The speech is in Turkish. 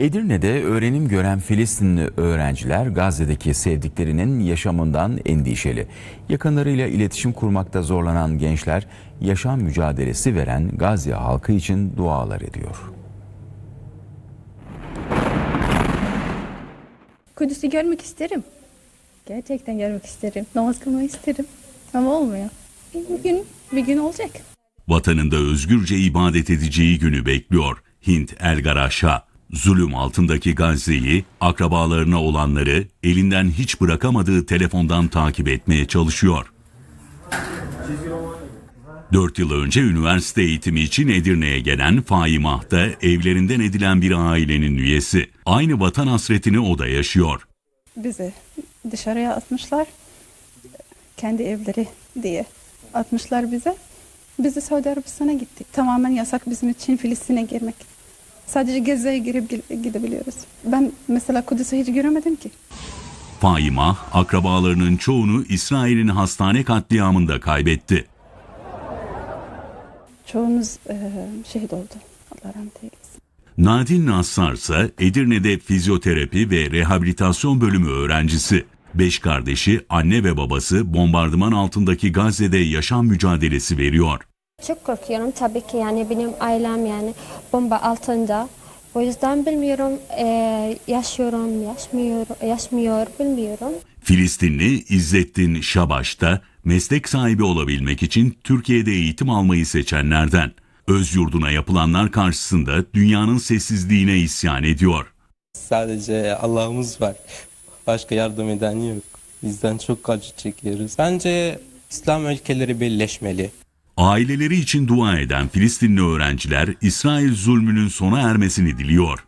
Edirne'de öğrenim gören Filistinli öğrenciler Gazze'deki sevdiklerinin yaşamından endişeli. Yakınlarıyla iletişim kurmakta zorlanan gençler yaşam mücadelesi veren Gazze halkı için dualar ediyor. Kudüs'ü görmek isterim. Gerçekten görmek isterim. Namaz kılmayı isterim. Ama olmuyor. Bir gün, bir gün olacak. Vatanında özgürce ibadet edeceği günü bekliyor. Hint El Garaş'a zulüm altındaki Gazze'yi, akrabalarına olanları elinden hiç bırakamadığı telefondan takip etmeye çalışıyor. 4 yıl önce üniversite eğitimi için Edirne'ye gelen Faimah da evlerinden edilen bir ailenin üyesi. Aynı vatan hasretini o da yaşıyor. Bizi dışarıya atmışlar. Kendi evleri diye atmışlar bize. Biz de Suudi Arabistan'a gittik. Tamamen yasak bizim için Filistin'e girmek. Sadece Gazze'ye girip gi- gidebiliyoruz. Ben mesela Kudüs'ü hiç göremedim ki. Faimah, akrabalarının çoğunu İsrail'in hastane katliamında kaybetti. Çoğumuz eee şehit oldu. Allah rahmet eylesin. Nadin Nassar ise Edirne'de fizyoterapi ve rehabilitasyon bölümü öğrencisi. Beş kardeşi, anne ve babası bombardıman altındaki Gazze'de yaşam mücadelesi veriyor. Çok korkuyorum tabii ki yani benim ailem yani bomba altında. O yüzden bilmiyorum eee, yaşıyorum, yaşmıyor, yaşmıyor bilmiyorum. Filistinli İzzettin Şabaş da meslek sahibi olabilmek için Türkiye'de eğitim almayı seçenlerden. Öz yurduna yapılanlar karşısında dünyanın sessizliğine isyan ediyor. Sadece Allah'ımız var. Başka yardım eden yok. Bizden çok acı çekiyoruz. Bence İslam ülkeleri birleşmeli. Aileleri için dua eden Filistinli öğrenciler İsrail zulmünün sona ermesini diliyor.